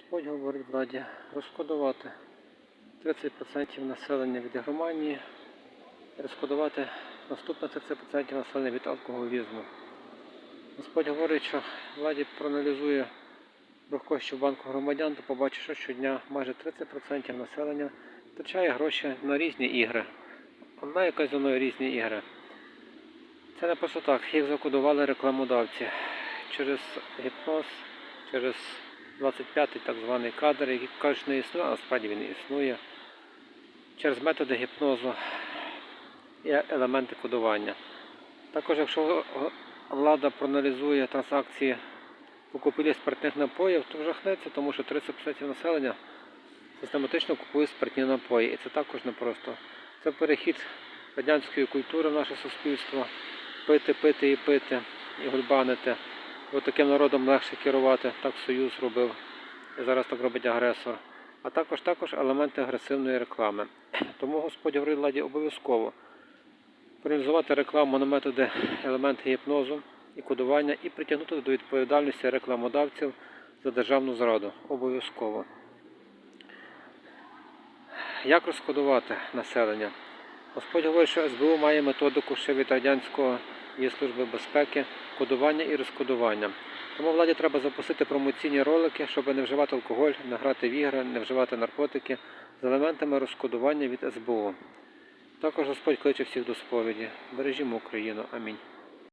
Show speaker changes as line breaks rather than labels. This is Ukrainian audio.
Господь говорить владі розкодувати 30% населення від ігроманії і розкодувати наступне 30% населення від алкоголізму. Господь говорить, що владі проаналізує рух банку громадян, то побачить, що щодня майже 30% населення втрачає гроші на різні ігри. Одна якась зоною різні ігри. Це не просто так, їх закодували рекламодавці через гіпноз, через 25-й так званий кадр, який кажуть не існує, а насправді він існує. Через методи гіпнозу і елементи кодування. Також, якщо влада проаналізує транзакції покупівлі спиртних напоїв, то жахнеться, тому що 30% населення систематично купує спиртні напої. І це також непросто. Це перехід радянської культури в наше суспільство. Пити, пити і пити, і гульбанити. Бо таким народом легше керувати, так Союз робив, і зараз так робить агресор. А також також елементи агресивної реклами. Тому Господь говорить владі обов'язково проаналізувати рекламу на методи елементи гіпнозу і кодування і притягнути до відповідальності рекламодавців за державну зраду. Обов'язково. Як розкодувати населення? Господь говорить, що СБУ має методику ще від радянського є служби безпеки, кодування і розкодування. Тому владі треба запустити промоційні ролики, щоб не вживати алкоголь, не грати в ігри, не вживати наркотики з елементами розкодування від СБУ. Також Господь кличе всіх до сповіді. Бережімо Україну. Амінь.